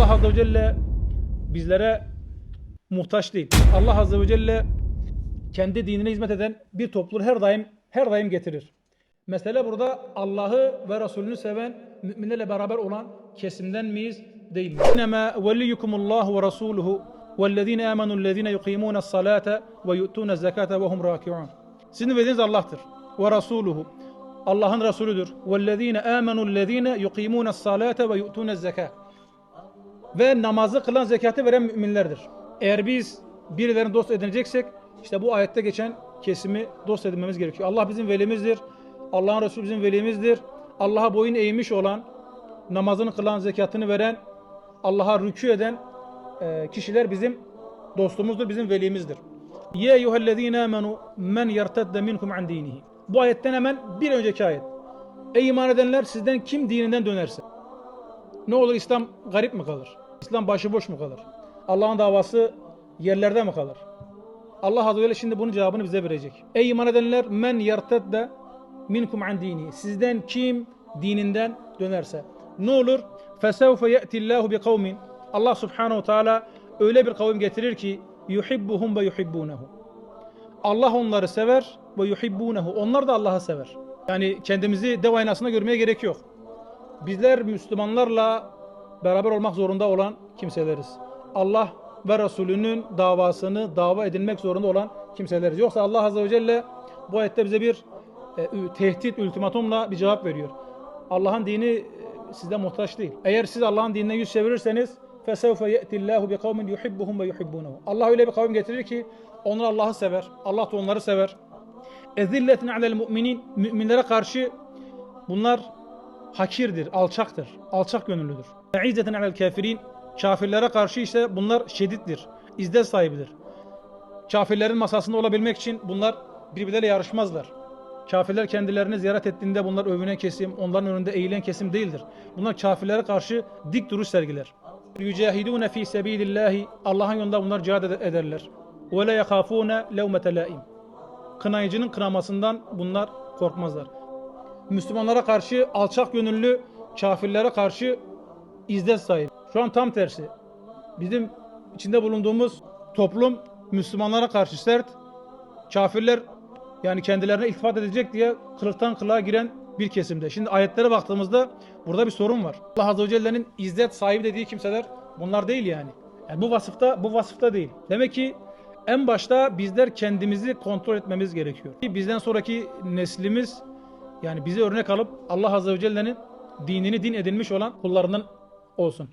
Allah Azze ve Celle bizlere muhtaç değil. Allah Azze ve Celle kendi dinine hizmet eden bir topluluğu her daim her daim getirir. Mesele burada Allah'ı ve Resulünü seven müminlerle beraber olan kesimden miyiz? Değil miyiz? İnnemâ veliyukumullahu ve rasuluhu vellezîne âmenû lezîne yukîmûne salâte ve yu'tûne zekâte ve hum râki'ûn. Sizin veliniz Allah'tır. Ve rasuluhu. Allah'ın Resulüdür. Vellezîne âmenû lezîne yukîmûne salâte ve yu'tûne zekâte ve namazı kılan zekatı veren müminlerdir. Eğer biz birilerini dost edineceksek işte bu ayette geçen kesimi dost edinmemiz gerekiyor. Allah bizim velimizdir. Allah'ın Resulü bizim velimizdir. Allah'a boyun eğmiş olan, namazını kılan, zekatını veren, Allah'a rükû eden e, kişiler bizim dostumuzdur, bizim velimizdir. Ya eyyühellezine amenu men yertedde minkum an dinihi. Bu ayetten hemen bir önceki ayet. Ey iman edenler sizden kim dininden dönerse. Ne olur İslam garip mi kalır? İslam başıboş mu kalır? Allah'ın davası yerlerde mi kalır? Allah Azze ve Celle şimdi bunun cevabını bize verecek. Ey iman edenler men yertedde minkum an dini. Sizden kim dininden dönerse. Ne olur? Fesevfe ye'tillahu bi kavmin. Allah Subhanahu Teala öyle bir kavim getirir ki yuhibbuhum ve yuhibbunehu. Allah onları sever ve yuhibbunehu. Onlar da Allah'ı sever. Yani kendimizi dev aynasında görmeye gerek yok. Bizler Müslümanlarla beraber olmak zorunda olan kimseleriz. Allah ve Resulünün davasını dava edilmek zorunda olan kimseleriz. Yoksa Allah Azze ve Celle bu ayette bize bir e, ü- tehdit, ultimatumla bir cevap veriyor. Allah'ın dini e, size muhtaç değil. Eğer siz Allah'ın dinine yüz çevirirseniz فَسَوْفَ يَأْتِ اللّٰهُ بِقَوْمٍ يُحِبُّهُمْ وَيُحِبُّونَهُ Allah öyle bir kavim getirir ki onlar Allah'ı sever. Allah da onları sever. اَذِلَّةٍ عَلَى الْمُؤْمِنِينَ Müminlere karşı bunlar hakirdir, alçaktır, alçak gönüllüdür. İzzetin alel kafirin kafirlere karşı ise bunlar şedittir, izzet sahibidir. Kafirlerin masasında olabilmek için bunlar birbirleriyle yarışmazlar. Kafirler kendilerini ziyaret ettiğinde bunlar övünen kesim, onların önünde eğilen kesim değildir. Bunlar kafirlere karşı dik duruş sergiler. Yücahidune fi sebilillahi Allah'ın yolunda bunlar cihad ede- ederler. Ve la yakafune levmete. Kınayıcının kınamasından bunlar korkmazlar. Müslümanlara karşı alçak gönüllü, kafirlere karşı izzet sahibi. Şu an tam tersi. Bizim içinde bulunduğumuz toplum Müslümanlara karşı sert, kafirler yani kendilerine iltifat edecek diye kılıktan kılığa giren bir kesimde. Şimdi ayetlere baktığımızda burada bir sorun var. Allah Azze ve Celle'nin izzet sahibi dediği kimseler bunlar değil yani. Yani bu vasıfta bu vasıfta değil. Demek ki en başta bizler kendimizi kontrol etmemiz gerekiyor. Bizden sonraki neslimiz yani bizi örnek alıp Allah Azze ve Celle'nin dinini din edinmiş olan kullarından olsun.